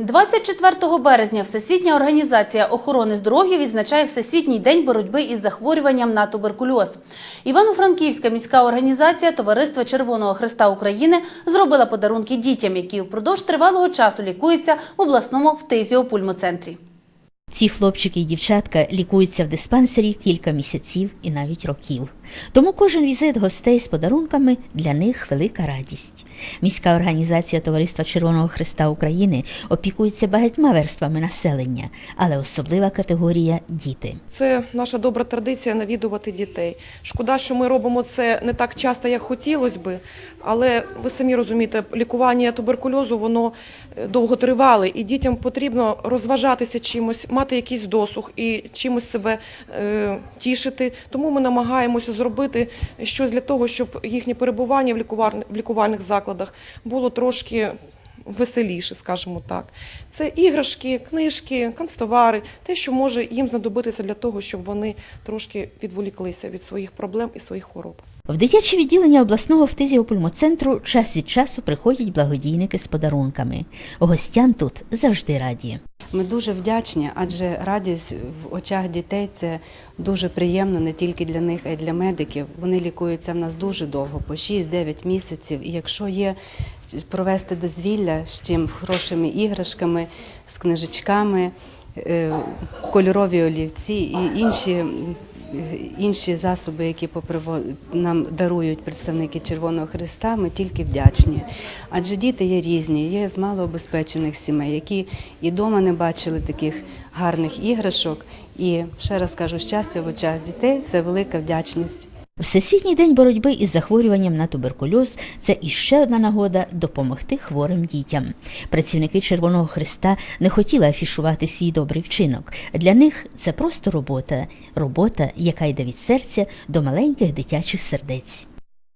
24 березня Всесвітня організація охорони здоров'я відзначає Всесвітній день боротьби із захворюванням на туберкульоз. Івано-Франківська міська організація Товариства Червоного Христа України зробила подарунки дітям, які впродовж тривалого часу лікуються в обласному фтизіопульмоцентрі. Ці хлопчики і дівчатка лікуються в диспансері кілька місяців і навіть років. Тому кожен візит гостей з подарунками для них велика радість. Міська організація Товариства Червоного Христа України опікується багатьма верствами населення, але особлива категорія діти. Це наша добра традиція навідувати дітей. Шкода, що ми робимо це не так часто, як хотілося би, але ви самі розумієте, лікування туберкульозу воно е, довго тривале, і дітям потрібно розважатися чимось, мати якийсь досуг і чимось себе е, тішити. Тому ми намагаємося зробити щось для того, щоб їхнє перебування в лікувальних закладах було трошки веселіше, скажімо так. Це іграшки, книжки, канцтовари, те, що може їм знадобитися для того, щоб вони трошки відволіклися від своїх проблем і своїх хвороб. В дитяче відділення обласного фтизіопульмоцентру час від часу приходять благодійники з подарунками. Гостям тут завжди раді. Ми дуже вдячні, адже радість в очах дітей це дуже приємно не тільки для них, а й для медиків. Вони лікуються в нас дуже довго, по 6-9 місяців. І якщо є провести дозвілля з чим хорошими іграшками, з книжечками, е, кольорові олівці і інші. Інші засоби, які нам дарують представники Червоного Христа, ми тільки вдячні. Адже діти є різні, є з малообезпечених сімей, які і дома не бачили таких гарних іграшок. І ще раз кажу, щастя в очах дітей це велика вдячність. Всесвітній день боротьби із захворюванням на туберкульоз це іще одна нагода допомогти хворим дітям. Працівники Червоного Христа не хотіли афішувати свій добрий вчинок. Для них це просто робота, робота, яка йде від серця до маленьких дитячих сердець.